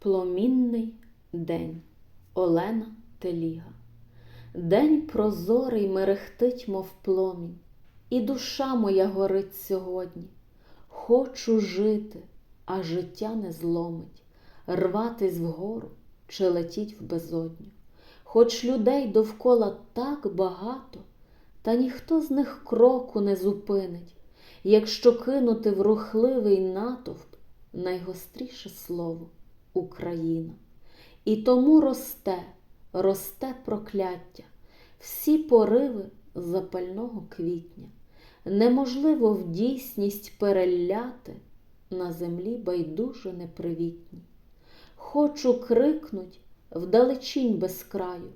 Пломінний день Олена Теліга. День прозорий мерехтить, мов пломінь, і душа моя горить сьогодні. Хочу жити, а життя не зломить, рватись вгору чи летіть в безодню. Хоч людей довкола так багато, та ніхто з них кроку не зупинить, якщо кинути в рухливий натовп найгостріше слово Україна. І тому росте, росте прокляття, всі пориви запального квітня. Неможливо в дійсність переляти на землі байдуже непривітні. Хочу крикнуть вдалечінь без краю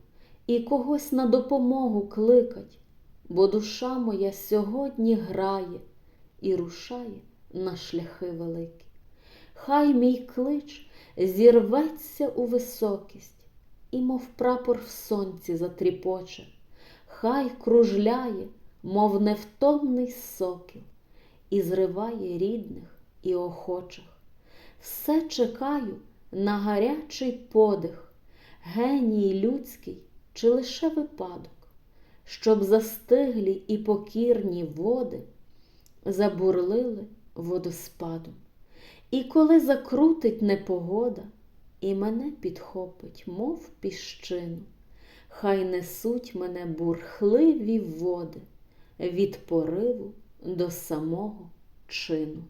і когось на допомогу кликать, бо душа моя сьогодні грає і рушає на шляхи великі. Хай мій клич зірветься у високість, і, мов прапор в сонці затріпоче, хай кружляє, мов невтомний сокіл, і зриває рідних і охочих. Все чекаю на гарячий подих, геній людський чи лише випадок, щоб застиглі і покірні води забурлили водоспадом. І коли закрутить непогода, і мене підхопить, мов піщину, хай несуть мене бурхливі води від пориву до самого чину.